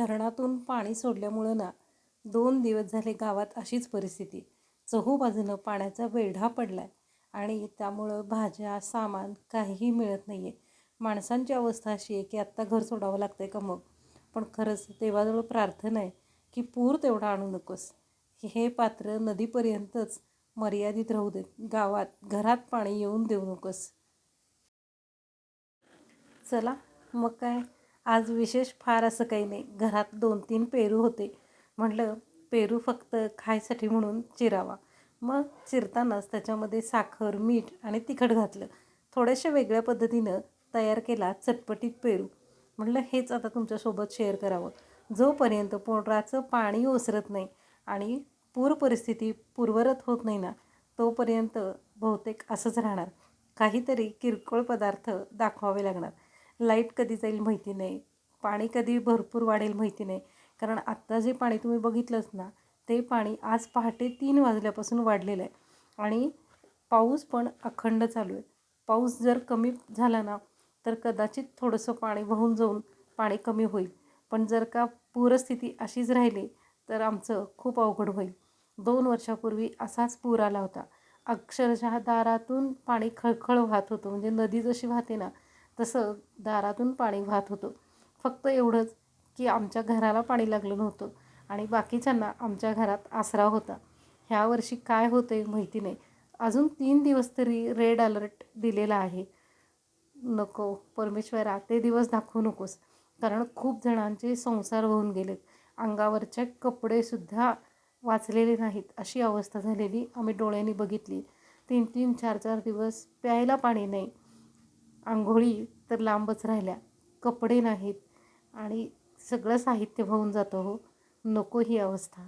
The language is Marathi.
धरणातून पाणी सोडल्यामुळं ना दोन दिवस झाले गावात अशीच परिस्थिती. चहूबाजूनं पाण्याचा वेढा पडला आहे आणि त्यामुळं भाज्या सामान काहीही मिळत नाही आहे माणसांची अवस्था अशी आहे की आत्ता घर सोडावं लागतं आहे का मग? पण खरंच देवाजवळ प्रार्थना आहे की पूर तेवढा आणू नकोस. हे पात्र नदीपर्यंतच मर्यादित राहू देत. गावात घरात पाणी येऊन देऊ नकोस. चला मग काय? आज विशेष फार असं काही नाही. घरात दोन तीन पेरू होते. म्हटलं पेरू फक्त खायसाठी म्हणून चिरावा. मग चिरतानाच त्याच्यामध्ये साखर मीठ आणि तिखट घातलं. थोड्याशा वेगळ्या पद्धतीनं तयार केला चटपटीत पेरू. म्हटलं हेच आता तुमच्यासोबत शेअर करावं. जोपर्यंत पोटाचं पाणी ओसरत नाही आणि पूर परिस्थिती पूर्वरत होत नाही ना तोपर्यंत बहुतेक असंच राहणार. काहीतरी किरकोळ पदार्थ दाखवावे लागणार. लाइट कधी जाईल माहिती नाही. पाणी कधी भरपूर वाढेल माहिती नाही. कारण आत्ता जे पाणी तुम्ही बघितलंच ना ते पाणी आज पहाटे तीन वाजल्यापासून वाढलेलं आहे. आणि पाऊस पण अखंड चालू आहे. पाऊस जर कमी झाला ना तर कदाचित थोडंसं पाणी वाहून जाऊन पाणी कमी होईल. पण जर का पूरस्थिती अशीच राहिली तर आमचं खूप अवघड होईल. दोन वर्षापूर्वी असाच पूर आला होता. अक्षरशः दारातून पाणी खळखळ वाहत होतं. म्हणजे नदी जशी वाहते ना तसं दारातून पाणी वाहत होतं. फक्त एवढंच की आमच्या घराला पाणी लागलं नव्हतं आणि बाकीच्यांना आमच्या घरात आसरा होता. ह्या वर्षी काय होतं आहे माहिती नाही. अजून तीन दिवस तरी रेड अलर्ट दिलेला आहे. नको परमेश्वरा ते दिवस दाखवू नकोस. कारण खूप जणांचे संसार होऊन गेलेत. अंगावरचे कपडेसुद्धा वाचलेले नाहीत. अशी अवस्था झालेली आम्ही डोळ्यांनी बघितली. तीन तीन चार चार दिवस प्यायला पाणी नाही. आंघोळी तर लांबच राहिल्या. कपडे नाहीत आणि सगळं साहित्य वाहून जातं हो. नको ही अवस्था.